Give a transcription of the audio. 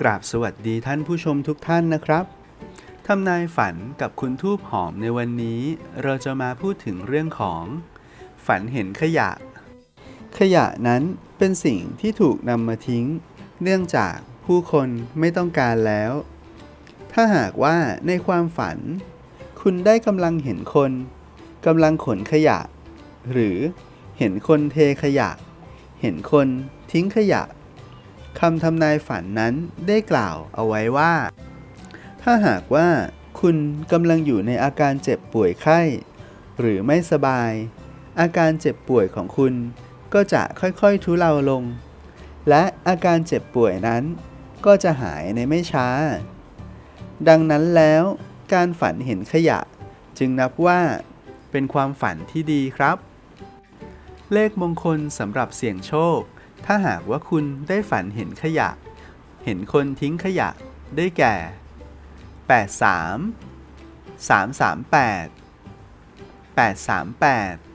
กราบสวัสดีท่านผู้ชมทุกท่านนะครับทำนายฝันกับคุณทูบหอมในวันนี้ เราจะมาพูดถึงเรื่องของ ฝันเห็นขยะ ขยะนั้นเป็นสิ่งที่ถูกนำมาทิ้ง เนื่องจากผู้คนไม่ต้องการแล้ว ถ้าหากว่าในความฝัน คุณได้กำลังเห็นคนกำลังขนขยะ หรือเห็นคนเทขยะ เห็นคนทิ้งขยะ คำทำนายฝันนั้นได้กล่าวเอาไว้ว่า ถ้าหากว่าคุณกำลังอยู่ในอาการเจ็บป่วยไข้ หรือไม่สบาย อาการเจ็บป่วยของคุณก็จะค่อยๆทุเลาลง และอาการเจ็บป่วยนั้นก็จะหายในไม่ช้า ดังนั้นแล้วการฝันเห็นขยะ จึงนับว่าเป็นความฝันที่ดีครับ เลขมงคลสำหรับเสี่ยงโชค ถ้าหากว่าคุณได้ฝันเห็นขยะ เห็นคนทิ้งขยะได้แก่ 83 338 838